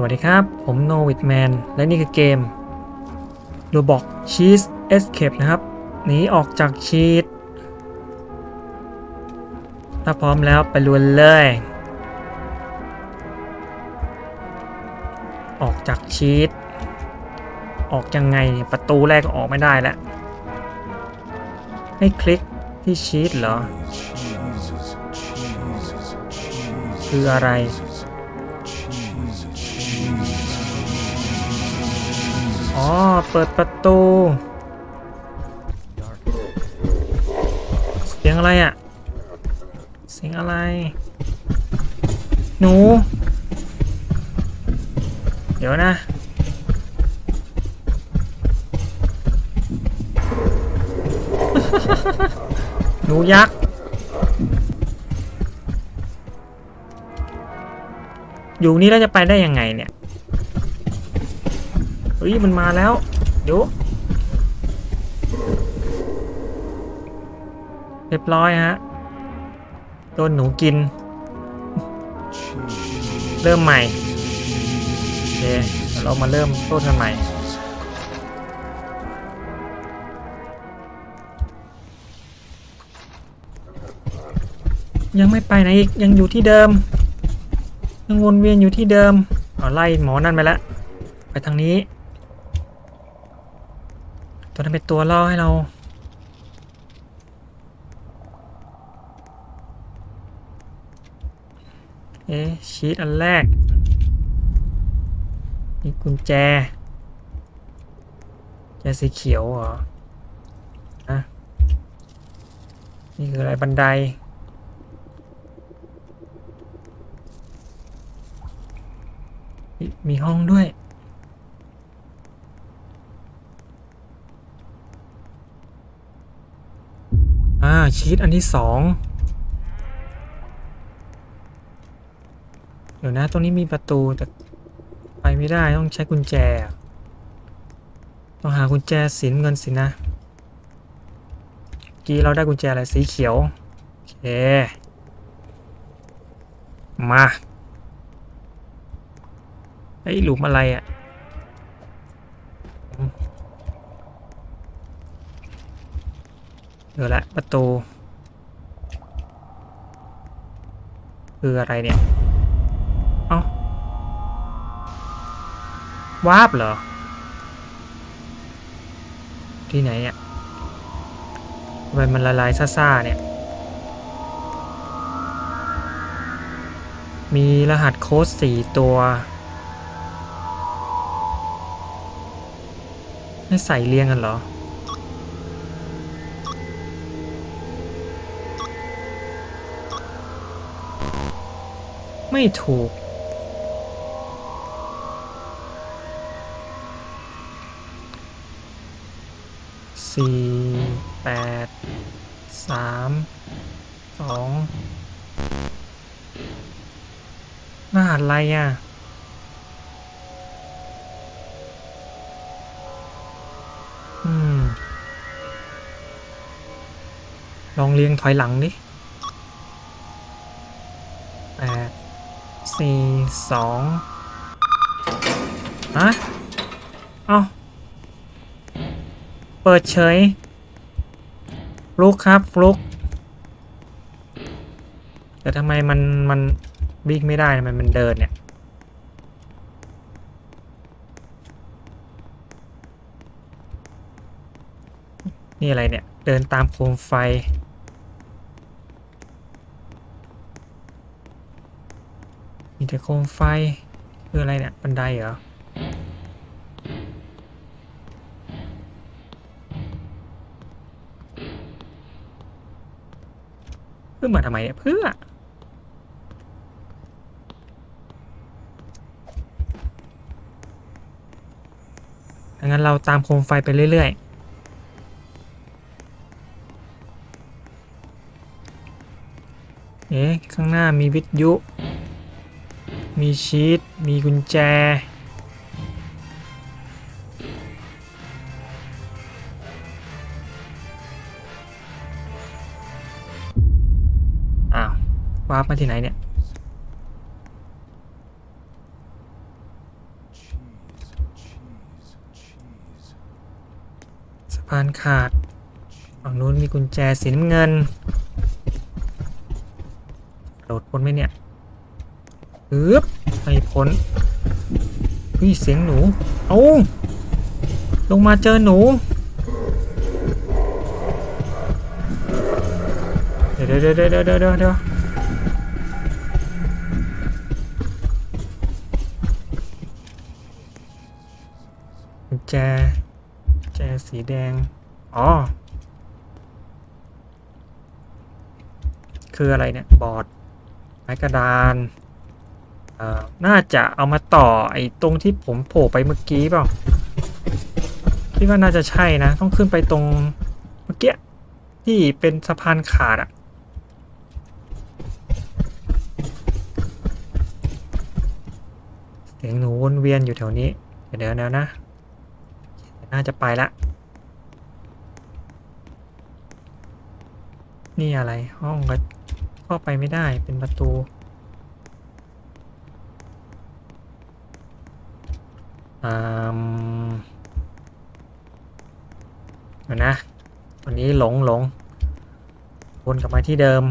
สวัสดีครับ ผมโนวิดแมนและนี่คือเกม Roblox Cheese Escape นะครับ หนีออกจากชีตถ้าพร้อมแล้วไปลุยเลย ออกจากชีตออกยังไงประตูแรกก็ออกไม่ได้แล้วให้คลิกที่ชีตเหรอ คืออะไร อ๋อ เปิดประตู เสียงอะไรอะ่ะ เสียงอะไร หนู เดี๋ยวนะหนูยักษ์ อยู่นี่แล้วจะไปได้ยังไงเนี่ย เฮ้ยมันมาแล้ว เดี๋ยวเรียบร้อยฮะโดนหนูกิน เริ่มใหม่โอเคเดี๋ยวเรามาเริ่มต้นกันใหม่ยังไม่ไปไหนอีกยังอยู่ที่เดิม ยังวนเวียนอยู่ที่เดิมเอาไล่หมอนั่นไปแล้วไปทางนี้ันเป็นตัวล่อให้เรา เอ๊ะชีตอันแรก มีกุญแจแจสีเขียวเหรออะนี่คืออะไรบันไดมีห้องด้วย ชีตอันที่สองเดี๋ยวนะ ตรงนี้มีประตูแต่ไปไม่ได้ต้องใช้กุญแจ ต้องหากุญแจสีน้ำเงินสินนะกี้เราได้กุญแจอะไรสีเขียว โอเค มาไอ้หลุมอะไรอะ่ะอืม เจอละประตู คืออะไรเนี่ย เอ้าวาร์ปเหรอ ที่ไหนอะทำไมมันละลายซ่าๆเนี่ย มีรหัสโค้ดสี่ตัวให้ใส่เรียงกันเหรอ ไม่ถูก สี่แปดสามสองรหัสอะไรอะอืมลองเรียงถอยหลังดิแปด สี่สองฮะเอาเปิดเฉยลุกครับลุกแต่ทำไมมันมันวิ่งไม่ได้ทำไมมันเดินเนี่ยนี่อะไรเนี่ย เดินตามโคมไฟ มีแต่โคมไฟคืออะไรเนี่ยบันไดเหรอเพื่อมาทำไมเนี่ยเพื่อดังนั้นเราตามโคมไฟไปเรื่อยๆ เอ๊ะ ข้างหน้ามีวิทยุ มีชีตมีกุญแจ อ้าว วาร์ปมาที่ไหนเนี่ย สะพานขาด ฝั่งนู้นมีกุญแจสีน้ำเงิน โดดบนไหมเนี่ย อึ๊บไม่พ้นอุ้ยเสียงหนู เอาลงมาเจอหนู เดี๋ยวเดี๋ยวเดี๋ยวเดี๋ยวเดี๋ยวแจ แจสีแดง อ๋อ คืออะไรเนี่ย บอร์ดไม้กระดาน น่าจะเอามาต่อไอ้ตรงที่ผมโผล่ไปเมื่อกี้เปล่าคิดว่าน่าจะใช่นะ ต้องขึ้นไปตรงเมื่อกี้ที่เป็นสะพานขาดอะเสียงหนูวนเวียนอยู่แถวนี้ เดี๋ยวเดี๋ยวนะ น่าจะไปละ นี่อะไรห้องก็เข้าไปไม่ได้เป็นประตู อ่ามเดี๋ยวนะวันนี้หลงหลงวนกลับมาที่เดิม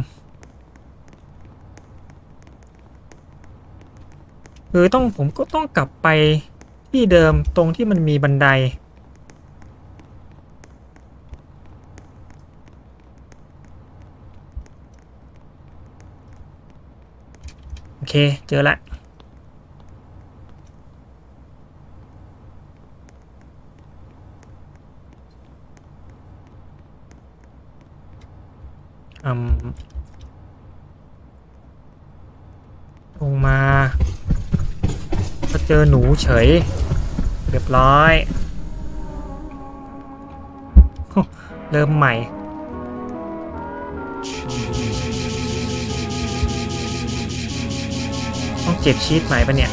คือต้องผมก็ต้องกลับไปที่เดิมตรงที่มันมีบันได โอเค เจอละ อืมลงมาก็เจอหนูเฉย เรียบร้อย เริ่มใหม่ ต้องเก็บชีตใหม่ปะเนี่ย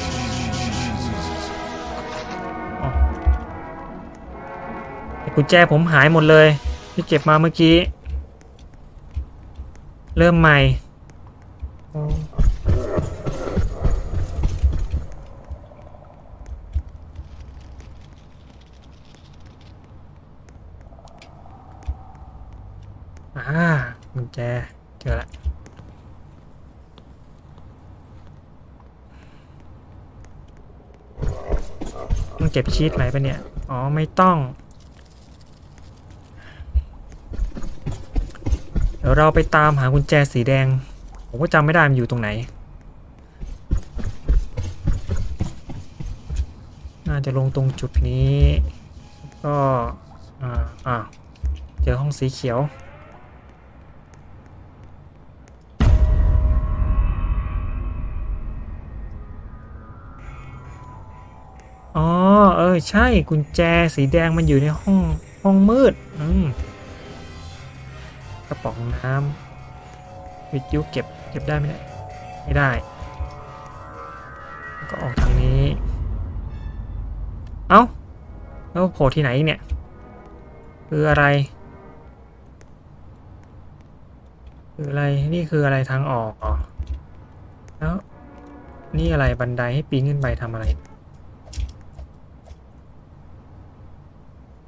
กุญแจผมหายหมดเลยที่เก็บมาเมื่อกี้ เริ่มใหม่อ้อ่ากุญแจเจอละต้องเก็บชีตไหมปะเนี่ย อ๋อ ไม่ต้อง ดี๋ยวเราไปตามหากุญแจสีแดง ผมก็จำไม่ได้มันอยู่ตรงไหน น่าจะลงตรงจุดนี้ ก็อ่าอ่าเจอห้องสีเขียว อ๋อ เออ ใช่กุญแจสีแดงมันอยู่ในห้องห้องมืด อืม กระป๋องน้ำวิทยุเก็บเก็บได้ไหมเนี่ยไม่ได้ ก็ออกทางนี้ เอ้า แล้วโผล่ที่ไหนเนี่ย คืออะไร คืออะไร นี่คืออะไรทางออกเหรอแล้ว นี่อะไรบันไดให้ปีนขึ้นไปทำอะไร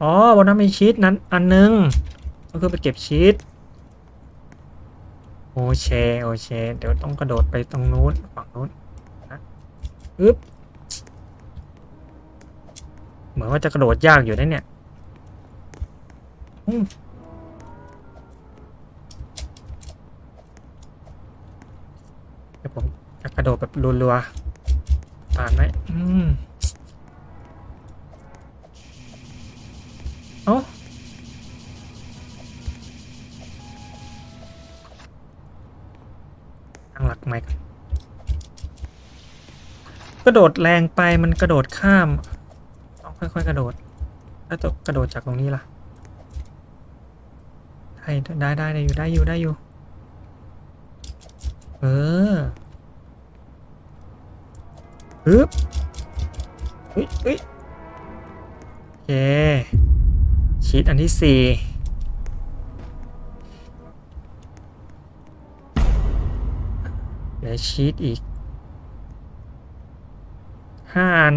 อ๋อบนนั้นมีชีตนั้นอันนึง ก็คือไปเก็บชีต โอเคโอเค เดี๋ยวต้องกระโดดไปตรงนู้นฝั่งนู้นนะอึ๊บเหมือนว่าจะกระโดดยากอยู่นะเนี่ยเดี๋ยวผมจะกระโดดแบบรัวๆผ่านไหมอืมเอ้า โดดแรงไปมันกระโดดข้ามต้องค่อยๆกระโดดถ้าจะกระโดดจากตรงนี้ล่ะได้ได้ได้ได้อยู่ได้อยู่ได้อยู่ เออฮึบเฮ้ยเฮ้ยโอเคชีตอันที่สี่เหลือชีตอีก ห้าอัน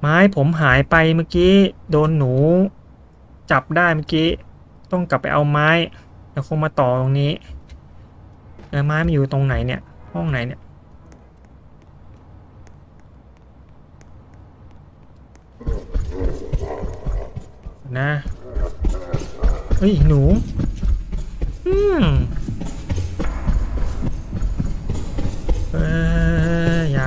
ไม้ผมหายไปเมื่อกี้ โดนหนู จับได้เมื่อกี้ ต้องกลับไปเอาไม้ แล้วคงมาต่อตรงนี้เออไม้มันอยู่ตรงไหนเนี่ย ห้องไหนเนี่ยนะเฮ้ย หนู อืมเอออย่า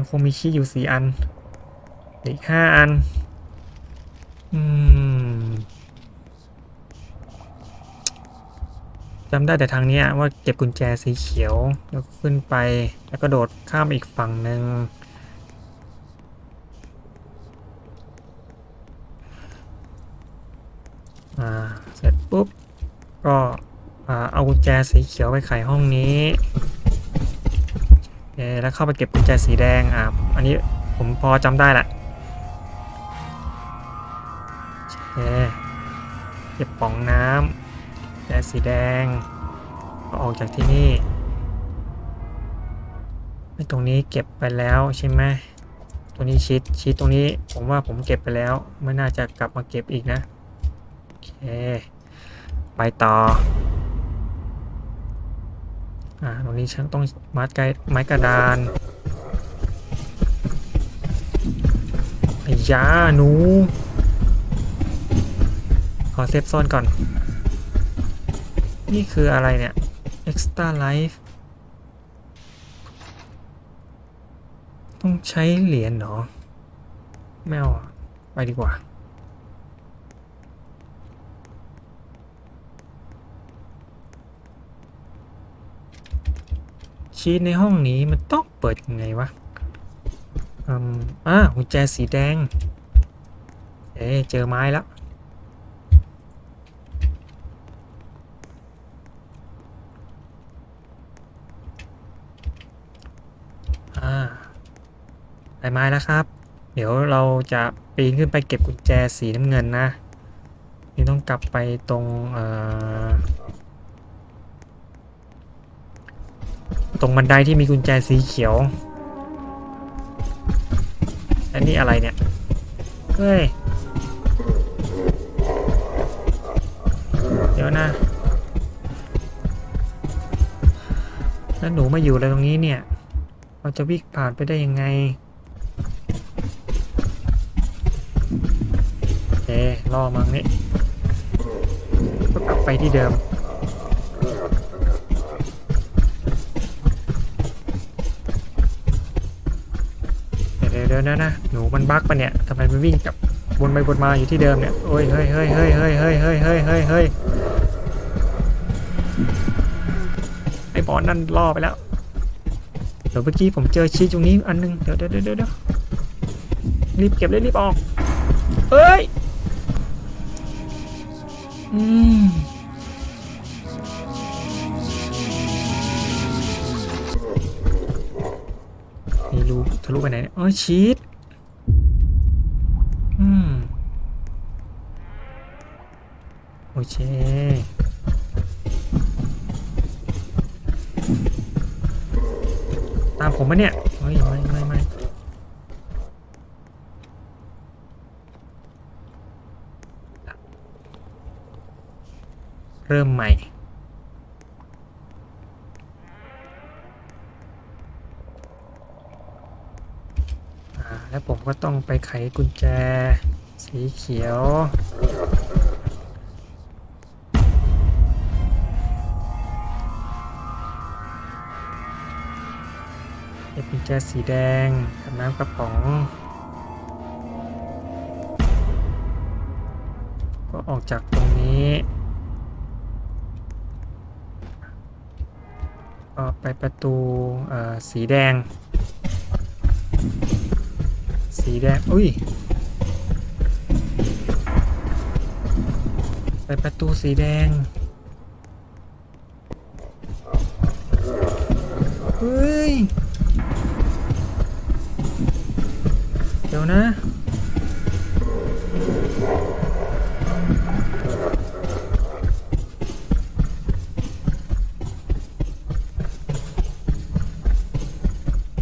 ยังคงมีชีสอยู่สี่อันหลืออีกห้าอัน อืมจำได้แต่ทางนี้ว่าเก็บกุญแจสีเขียว แล้วขึ้นไป แล้วก็โดดข้ามอีกฝั่งหนึ่งเสร็จปุ๊บ ก็เอากุญแจสีเขียวไปไขห้องนี้ คแล้วเข้าไปเก็บกุญแจสีแดงอ่าอันนี้ผมพอจำได้ละโอเคเก็บป๋องน้ำแจสีแดงก็ออกจากที่นี่ตรงนี้เก็บไปแล้วใช่ไหมตัวนี้ชิดชิดตรงนี้ผมว่าผมเก็บไปแล้วไม่น่าจะกลับมาเก็บอีกนะโอเคไปต่อ อ่าตรงนี้ฉันต้องมัดไกไม้กระดานไอ้ยาหนู ขอเซฟโซนก่อน นี่คืออะไรเนี่ย extra life ต้องใช้เหรียญเหรอ ไม่เอาไปดีกว่า ชีตในห้องนี้มันต้องเปิดยังไงวะอืมอ่ากุญแจสีแดง เอ๊ะเจอไม้แล้ว อ่า ได้ไม้แล้วครับ เดี๋ยวเราจะปีนขึ้นไปเก็บกุญแจสีน้ำเงินนะ นี่ต้องกลับไปตรง เอ่อ ตรงบันไดที่มีกุญแจสีเขียว อันนี้อะไรเนี่ย เฮ้ย เดี๋ยวนะ แล้วหนูมาอยู่อะไรตรงนี้เนี่ยเราจะวิ่งผ่านไปได้ยังไงโอเคล่อมังนี่ก็กลับไปที่เดิม ยวนะนะหนูมันบั๊กปะเนี่ยทำไมมันวิ่งกลับวนไปวนมาอยู่ที่เดิมเนี่ยโอ้ยเฮ้ยเฮ้ยเฮ้ยเฮ้ยเฮ้ยเฮ้ยเฮ้ยเฮ้ยเฮ้ยไอ้บอลนั่นล่อไปแล้วเดี๋ยวเมื่อกี้ผมเจอชีตรงนี้อันนึงเดี๋ยวเดี๋ยวเดี๋ยวเดี๋ยวรีบเก็บเลยรีบออกเฮ้ย นี่รูทะลุไปไหนเนี่ยอ๋อชีสอืมโอเคตามผมมาเนี่ยเฮ้ยไม่ไม่ไม่เริ่มใหม่ อ่าแล้วผม ก็ต้องไปไขกุญแจ สีเขียวเก็บกุญแจสีแดงกับน้ำกระป๋อง ก็ออกจากตรงนี้ก็ไปประตูสีแดง สีแดง อุ้ย ไปประตูสีแดง เฮ้ย เดี๋ยวนะ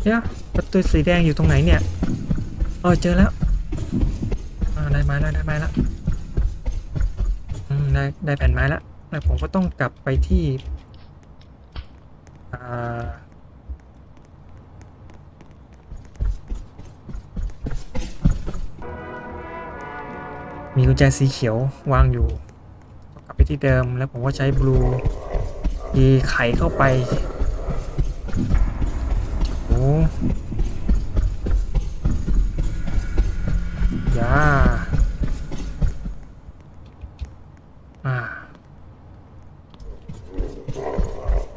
เดี๋ยวประตูสีแดงอยู่ตรงไหนเนี่ย เออเจอแล้วได้ไม้แล้วได้ไม้แล้วได้ได้แผ่นไม้แล้วแล้วผมก็ต้องกลับไปที่มีกุญแจสีเขียววางอยู่ กลับไปที่เดิมแล้วผมก็ใช้บลูทีไขเข้าไปโอ้ ยาอ่า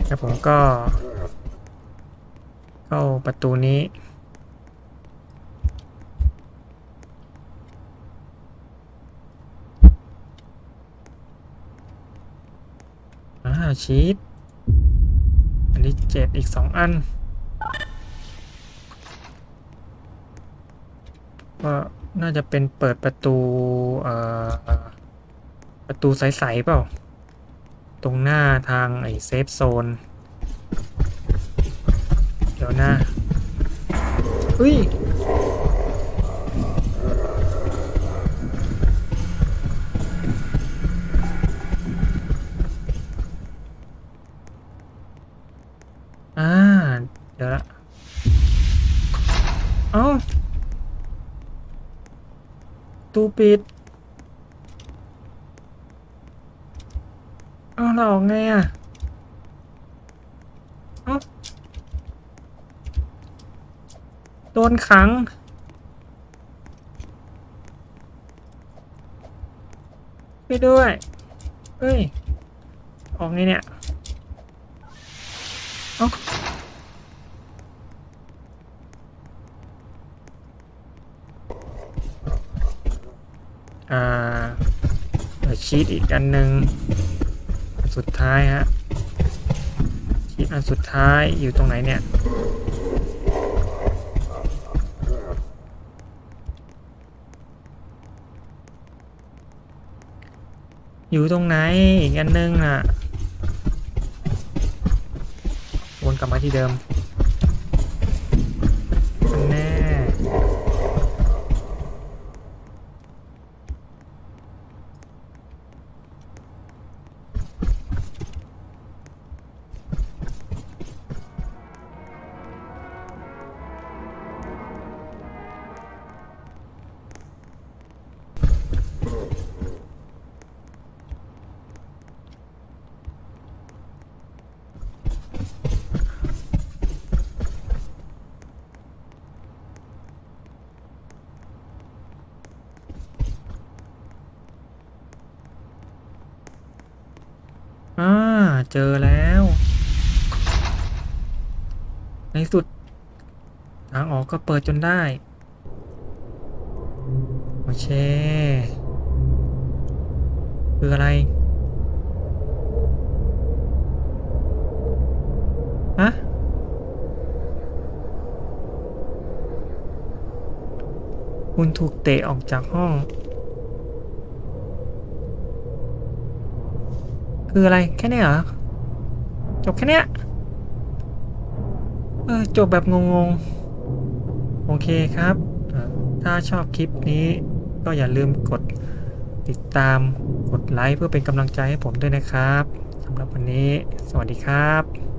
แล้วผมก็ เข้าประตูนี้อ่าชีตอันนี้เจ็ดอีกสองอัน ก็ น่าจะเป็นเปิดประตูเอ่อประตูใสๆเปล่า ตรงหน้าทางไอ้เซฟโซน เดี๋ยวนะอุ้ย ตูปิดเอาเราออกไงอะเอาโดนขัง ไปด้วยเฮ้ย ออกไงเนี่ย เอาอ่าเดี๋ยว ชีตอีกอันหนึ่งอันสุดท้ายฮะชีตอันสุดท้ายอยู่ตรงไหนเนี่ยอยู่ตรงไหนอีกอันหนึงอะวนกลับมาที่เดิม เจอแล้ว ในสุด ทางออกก็เปิดจนได้ โอเค คืออะไร ฮะคุณถูกเตะออกจากห้อง คืออะไร แค่นี้เหรอ จบแค่เนี้ยเออจบแบบงงๆ โอเคครับ ถ้าชอบคลิปนี้ก็อย่าลืมกดติดตามกดไลค์เพื่อเป็นกำลังใจให้ผมด้วยนะครับสำหรับวันนี้ สวัสดีครับ